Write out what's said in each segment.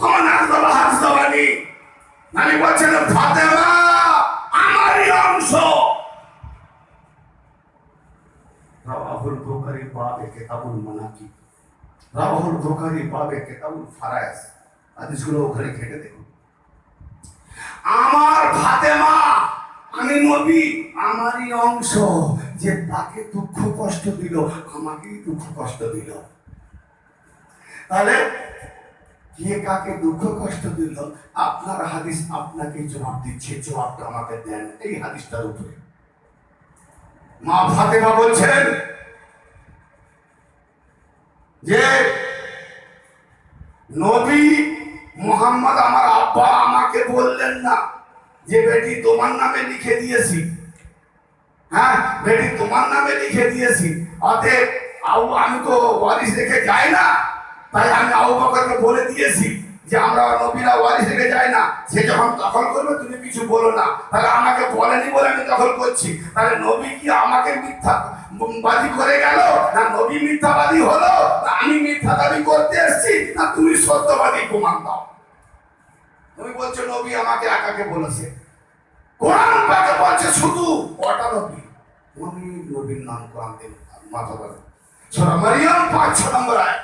হাসদাবানি নানি বলছেন, ফাতেমা, আমারই অংশ। রাহুল বুখারী বাবে কিতাবুল মানাকিব রাহুল বুখারী বাবে কিতাবুল ফারায়েজ হাদিসগুলো ওখানে ঘেটে দেখুন। আমার ফাতেমা, আমি নবী, আমারই অংশ। যে তাকে দুঃখ কষ্ট দিল, আমাকেই দুঃখ কষ্ট দিল। তাহলে কে কাকে দুঃখ কষ্ট দিল, আপনার হাদিস আপনাকে জবাব দিচ্ছে, জবাবটা আমাকে দেন। এই হাদিসটার উপরে। মা ফাতেমা বলছেন যে, নবী মোহাম্মদ আমার আব্বা আমাকে বললেন না যে, বেটি, তোমার নামে লিখে দিয়েছি। হ্যাঁ বেটি, তোমার নামে লিখে দিয়েছি। অতএব আমি তো ওয়ারিস রেখে যাই না। তাই আমি আবু বলে দিয়েছি যে আমরা নবীরা ওয়ারিস রেখে যাই না। সে যখন দখল করবে, তুমি কিছু বলো না। তাহলে আমাকে বলেনি বলে আমি দখল করছি। তাহলে নবী কি আমাকে মিথ্যা বাদী করে গেল? না নবী মিথ্যাবাদী হলো? না আমি মিথ্যা দাবি করতে এসেছি? না তুমি সত্যবাদী? প্রমাণ দাও। তুমি বলছো, নবী আমাকে একাকে বলেছে। কোরআন পাকে বলছে শুধু কটা নবী? উনি নবীর নাম কোরআন দিন মাথা বলে। সূরা মারিয়াম 5 নম্বর আয়াত।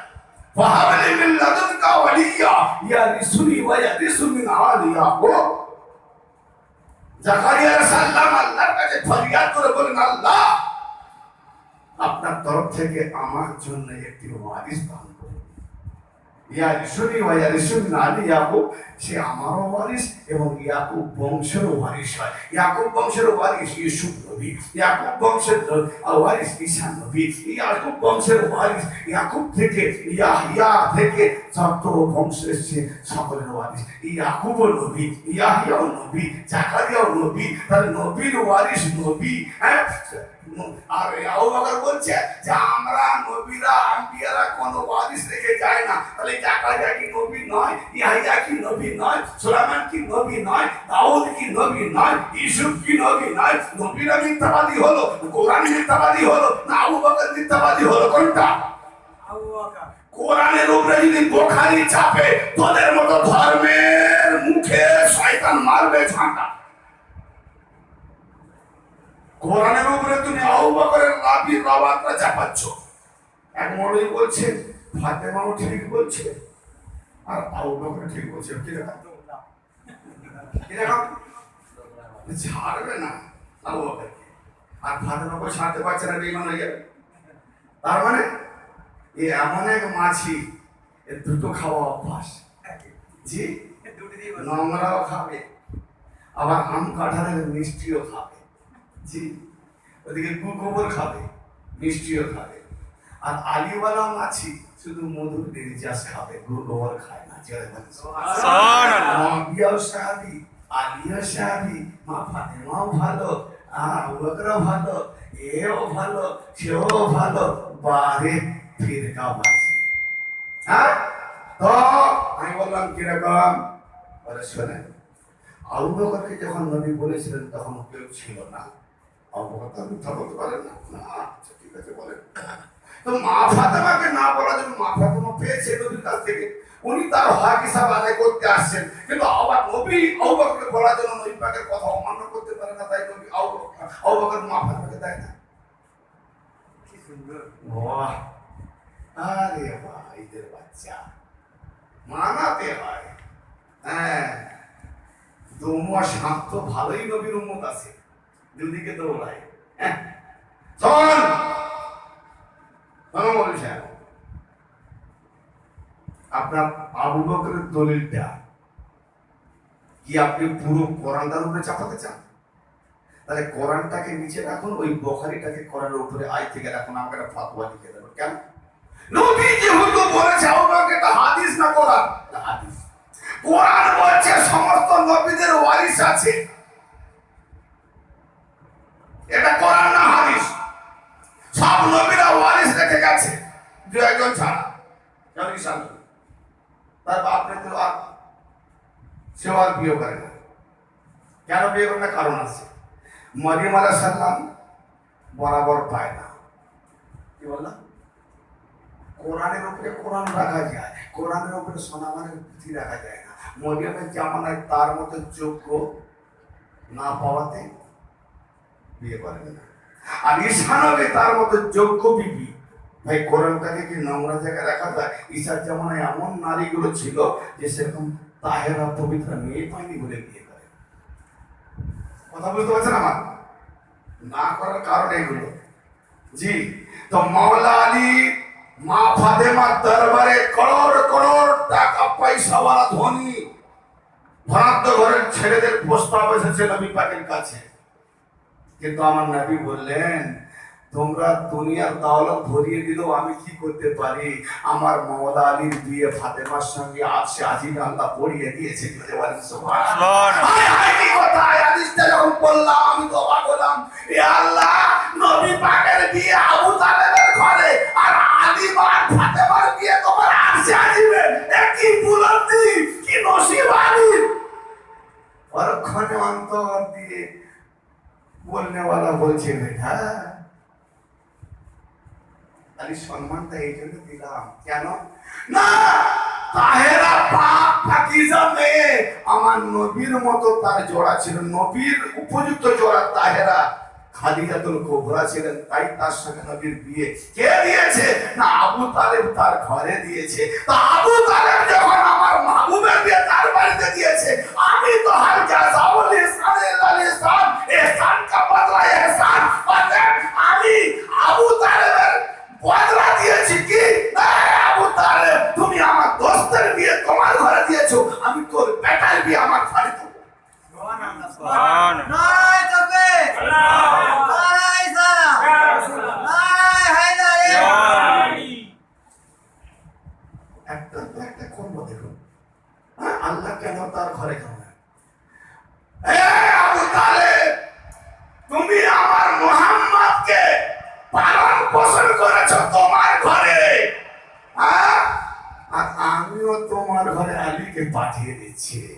লাদুনকা ওয়ালিয়া ইয়া রিসুলি ওয়া ইয়ারিসু মিন আলিয়া ও জাকারিয়া সাল্লাম আল্লাহর কাছে ফরিয়াদ করে বলেন আল্লাহ, আপনার তরফ থেকে আমার জন্য একটি ওয়ারিস দান ইয়া মিন আলি ইয়াকুব, সে আমারও ওয়ারিস এবং ইয়াকুব বংশের ওয়ারিস হয়। ইয়াকুব বংশের ওয়ারিস ইউসুফ নবী, ইয়াকুব বংশের ওয়ারিস নবী, ইয়াকুব বংশের ওয়ারিস ইয়াকুব থেকে, ইয়াহিয়া থেকে যত বংশ এসছে, সকলের ওয়ারিস। ইয়াকুব নবী, ইয়াহিয়াও নবী, জাকারিয়াও নবী, তাহলে নবীর ওয়ারিস নবী হ্যাঁ? আর আবু বকর বলছে যে আমরা নবীরা আম্বিয়ারা কোনো ওয়ারিস রেখে যায় না। তাহলে জাকারিয়া কি নবী নয়? ইয়াহিয়া কি নবী নয়? সুলাইমান কি নবী নয়? দাউদ কি নবী নয়? ইউসুফ কি নবী নয়? নবীরা মিথ্যাবাদী হলো কোরআন মিথ্যাবাদী হলো না আবু বকর মিথ্যাবাদী হলো কোনটা? কোরআনের উপরে যদি বোখারি চাপে তোদের মতো ধর্মের মুখে শয়তান মারবে ঝাঁটা। কোরআনের উপরে তুমি আবু বকরের লাভি রবাতটা চাপাচ্ছ। এক মৌলবী বলছে ফাতেমাও ঠিক বলছে আর আবু বকর ঠিক বলছে। কি দেখা ছাড়বে না আবু বকরকে আর ফাতেমাকে ছাড়তে পারছে না বেইমান হয়ে যাবে। তার মানে এ এমন এক মাছি এর দুটো খাওয়া অভ্যাস। জি? নোংরাও খাবে আবার আম কাঁঠালের মিষ্টিও খাবে। জি। ওদিকে খাবে মিষ্টিও খাবে। আর আলিওয়ালা মাছি শুধু মধুর নির্যাস খাবে। খায় না জয় বিয়াও সাহাবি মা ফাতেমাও ভালো আর ওকরাও ভালো এও ভালো সেও ভালো বারে ফিরকা বাজি হ্যাঁ? তো আমি বললাম কীরকম? বলে শোনেন আবু বকরকে যখন নবী বলেছিলেন তখন কেউ ছিল না। মিথ্যা বলতে না। না আচ্ছা ঠিক আছে বলেন। তো মা ফাতেমাকে না বলার জন্য মা ফাতেমা পেয়েছে নবীর কাছ থেকে। উনি তার হক হিসাব আদায় করতে আসছেন। কিন্তু আবার নবী আবু বকরকে বলার জন্য নবী পাকের কথা অমান্য করতে পারে না তাই নবী মা ফাতেমাকে দেয় না। বাহ। আরে বাহ ঈদের বাচ্চা। মানাতে হয়। হ্যাঁ। দৌমা সাপ তো ভালোই নবীর উন্মত আছে। দুদিকে দৌড়ায়। হ্যাঁ। চল। আপনার আবু বকরের দলিলটা কি আপনি পুরো কোরআনটার উপরে চাপাতে চান? তাহলে কোরআনটাকে নিচে রাখুন, ওই বখারিটাকে কোরআনের উপরে আয় থেকে রাখুন, আমাকে একটা ফাতোয়া লিখে দেবেন। কেন? নবী যেহেতু বলেছে বকর এটা হাদিস না কোরআন? হাদিস। কোরআন বলছে, সমস্ত নবীদের ওয়ারিস আছে। এটা কোরআন না হাদিস? সব নবীরা ওয়ারিস রেখে গেছে। দু একজন ছাড়া। যেমন ঈশা নবী। তার বাপ রে তো আর সেও আর বিয়ে করে না। কেন বিয়ে করে না কারণ আছে? মরিয়ম আলাহ সাল্লাম বরাবর পায় না। কি বললাম কোরআনের উপরে কোরআন রাখা যায়। কোরআনের উপরে সোনামানের পুঁথি রাখা যায় না। মরিয়মের জামানায় তার মতো যোগ্য না পাওয়াতে বিয়ে করেন না। আর ঈশানবে তার মতো যোগ্য বিবি, ভাই কোরআনটাকে কি নোংরা জায়গায় রাখা যায়? ঈশার জামানায় এমন নারীগুলো ছিল যে সেরকম তাহেরা পবিত্র মেয়ে পায়নি বলে বিয়ে করে। কথা বলতে পারছেন আমার? না করার কারণ এগুলো জি, তো মাওলা আলী, মা ফাতেমার দরবারে করোড় করোড় টাকা পয়সাওয়ালা ধনী ভ্রান্ত ঘরের ছেলেদের প্রস্তাব এসেছে নবী পাকের কাছে। কিন্তু আমার নাবি বললেন তোমরা দুনিয়ার দাওলত ধরিয়ে দিলেও আমি কি করতে পারি? আমার মমতা আলীর বিয়ে ফাতেমার সঙ্গে আছে আজিজ আল্লাহ পড়িয়ে দিয়েছে বলে বলেন সুবহানাল্লাহ। আমি তো অবাক হলাম। এ আল্লাহ নবী পাকের বলছে বেটা আলী সম্মানটা এই জন্য দিলাম। কেন? না, তাহেরা পাক পাকিজা মেয়ে আমার নবীর মতো তার জোড়া ছিল। নবীর উপযুক্ত জোড়া তাহেরা খাদিজাতুল ছিলেন। তাই তার সঙ্গে নবীর বিয়ে কে দিয়েছে? না, আবু তালেব তার ঘরে দিয়েছে। তা আবু তালেব যখন আমার মাহবুবের বিয়ে তার বাড়িতে দিয়েছে, আমি তো птиці.